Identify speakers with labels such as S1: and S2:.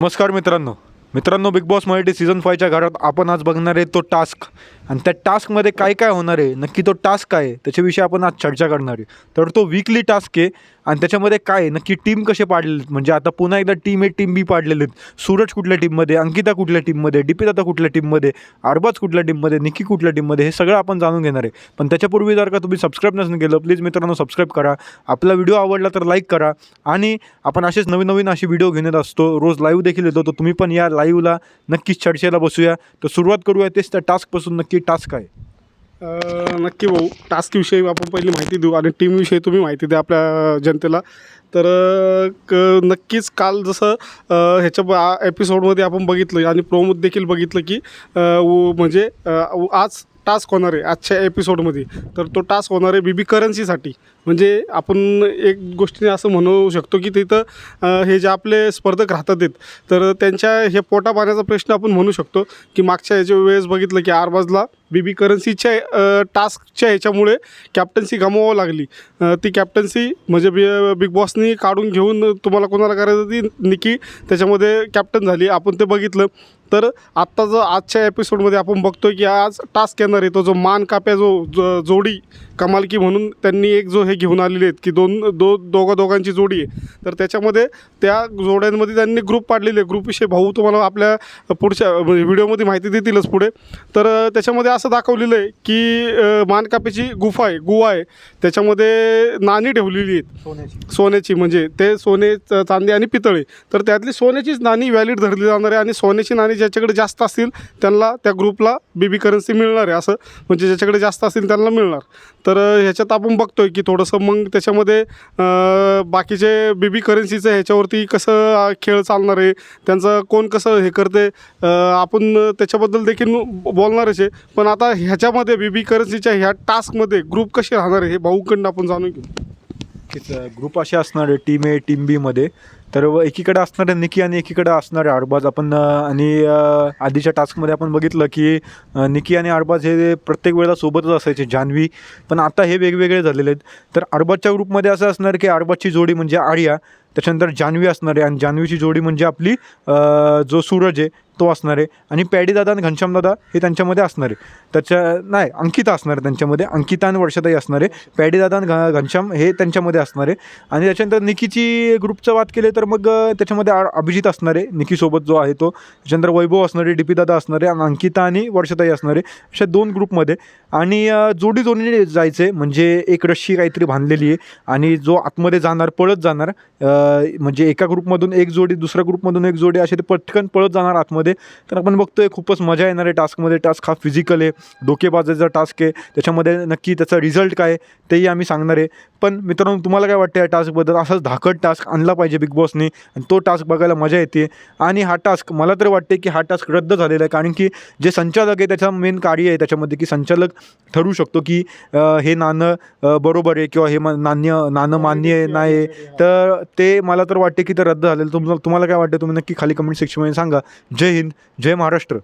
S1: नमस्कार मित्रांनो. मित्रांनो बिग बॉस मराठी सीझन फायच्या घरात आपण आज बघणार आहे तो टास्क आणि त्या टास्कमध्ये काय काय होणार आहे नक्की तो टास्क काय आहे त्याच्याविषयी आपण आज चर्चा करणार आहे. तर तो वीकली टास्क आहे आणि त्याच्यामध्ये काय आहे नक्की टीम कसे पाडलेले आहेत? म्हणजे आता पुन्हा एकदा टीम ए टीम बी पाडलेले आहेत. सूरज कुठल्या टीममध्ये अंकिता कुठल्या टीममध्ये दीपिता कुठल्या टीममध्ये अरबाज कुठल्या टीममध्ये निकी कुठल्या टीममध्ये हे सगळं आपण जाणून घेणार आहे. पण त्याच्यापूर्वी जर का तुम्ही सबस्क्राईब नसेल केलं प्लीज मित्रांनो सबस्क्राईब करा. आपला व्हिडिओ आवडला तर लाईक करा. आणि आपण असेच नवीन नवीन असे व्हिडिओ घेण्यात असतो. रोज लाईव्ह देखील येतो. तर तुम्ही पण या लाईव्हला नक्कीच चर्चेला बसूया. तर सुरुवात करूया तेच त्या टास्कपासून नक्की टास्क आहे?
S2: नक्की भाऊ टास्कविषयी आपण पहिली माहिती देऊ आणि टीमविषयी तुम्ही माहिती द्या आपल्या जनतेला. तर क नक्कीच काल जसं ह्याच्या ब- आ- एपिसोडमध्ये आपण बघितलं आणि प्रोमोत देखील बघितलं की उ- म्हणजे उ- आज टास्क होणार आहे आजच्या एपिसोडमध्ये. तर तो टास्क होणार आहे बीबी करन्सीसाठी. म्हणजे आपण एक गोष्टीने असं म्हणू शकतो की तिथं हे जे आपले स्पर्धक राहतात आहेत तर त्यांच्या हे पोटा पाण्याचा प्रश्न आपण म्हणू शकतो की मागच्या याच्या वेळेस बघितलं की आरबाजला बीबी करन्सीच्या टास्कच्या ह्याच्यामुळे कॅप्टन्सी गमवावं लागली. ती कॅप्टन्सी म्हणजे बी बिग बॉसनी काढून घेऊन तुम्हाला कोणाला करायचं ती निकी. त्याच्यामध्ये कॅप्टन झाली. आपण ते बघितलं. तर आत्ता जो आजच्या एपिसोडमध्ये आपण बघतो की आज टास्क येणार आहे. तो जो मान काप्या जो जो- जोडी कमालकी म्हणून त्यांनी एक जो हे घेऊन आलेले आहेत की दोन दो दोघं दोघांची जोडी आहे. तर त्याच्यामध्ये त्या जोड्यांमध्ये त्यांनी ग्रुप पाडलेले ग्रुपविषयी भाऊ तुम्हाला आपल्या पुढच्या म्हणजे व्हिडिओमध्ये माहिती देतीलच पुढे. तर त्याच्यामध्ये असं दाखवलेलं आहे की मानकापेची गुफा आहे गुहा आहे. त्याच्यामध्ये नाणी ठेवलेली आहेत.
S1: सोन्याची.
S2: सोन्याची म्हणजे ते सोने च- चांदी आणि पितळे तर त्यातली सोन्याचीच नाणी व्हॅलिड धरली जाणार आहे आणि सोन्याची नाणी ज्याच्याकडे जास्त असतील त्यांना त्या ग्रुपला बीबी करन्सी मिळणार आहे असं. म्हणजे ज्याच्याकडे जास्त असतील त्यांना मिळणार. तर ह्याच्यात आपण बघतोय की थोडंसं मग त्याच्यामध्ये बाकीचे बीबी करन्सीचं ह्याच्यावरती कसं खेळ चालणार आहे त्यांचं कोण कसं हे करते आपण त्याच्याबद्दल देखील बोलणारच आहे पण आता ह्याच्यामध्ये बीबी करन्सीच्या ह्या टास्कमध्ये ग्रुप कसे राहणार आहे हे भाऊकडनं आपण जाणून घेऊ.
S1: ग्रुप असे असणार आहे टीम ए टीम बीमध्ये तर व एकीकडे असणारे निकी आणि एकीकडे असणारे आहे अरबाज. आपण आणि आधीच्या टास्कमध्ये आपण बघितलं की निकी आणि अरबाज हे प्रत्येक वेळेला सोबतच असायचे जान्हवी. पण आता हे वेगवेगळे झालेले आहेत. तर अरबाजच्या ग्रुपमध्ये असं असणार की अरबाजची जोडी म्हणजे आर्या त्याच्यानंतर जान्हवी असणार आहे. आणि जान्हवीची जोडी म्हणजे आपली जो सूरज आहे तो असणार आहे. आणि पॅडीदादा आणि घनश्यामदादा हे त्यांच्यामध्ये असणार आहे. त्याच्या नाही अंकिता असणार आहे त्यांच्यामध्ये. अंकिता आणि वर्षाताई असणार आहे. पॅडीदादा आणि घ घनश्याम हे त्यांच्यामध्ये असणार आहे. आणि त्याच्यानंतर निकीची ग्रुपचं वाद केले तर मग त्याच्यामध्ये आ- अभिजित असणार आहे. निकीसोबत जो आहे तो. त्याच्यानंतर वैभव असणार आहे. डीपीदादा असणार आहे. आणि अंकिता आणि वर्षताई असणार आहे. अशा दोन ग्रुपमध्ये. आणि जोडी जोडीने जायचं आहे म्हणजे एक रश्शी काहीतरी बांधलेली आहे. आणि जो आतमध्ये जाणार पळत जाणार म्हणजे एका ग्रुपमधून एक जोडी दुसऱ्या ग्रुपमधून एक जोडी असे ते पटकन पळत जाणार आतमध्ये. तर आपण बघतोय खूपच मजा येणार आहे टास्कमध्ये. टास्क हा फिजिकल आहे. डोकेबाजाचा टास्क आहे. त्याच्यामध्ये नक्की त्याचा रिझल्ट काय तेही आम्ही सांगणार आहे. पण मित्रांनो तुम्हाला काय वाटतं या टास्कबद्दल? असाच धाकट टास्क आणला पाहिजे बिग बॉसने आणि तो टास्क बघायला मजा येते. आणि हा टास्क मला तर वाटते की हा टास्क रद्द झालेला आहे. कारण की जे संचालक आहे त्याचा मेन कार्य आहे त्याच्यामध्ये की संचालक ठरवू शकतो की हे नाणं बरोबर आहे किंवा हे नाण्य नाणं मान्य आहे नाही आहे. तर ते मला तर वाटते की ते रद्द झालेलं. तुम्हाला तुम्हाला काय वाटतं तुम्ही नक्की खाली कमेंट सेक्शनमध्ये सांगा. जय हिंद जय महाराष्ट्र.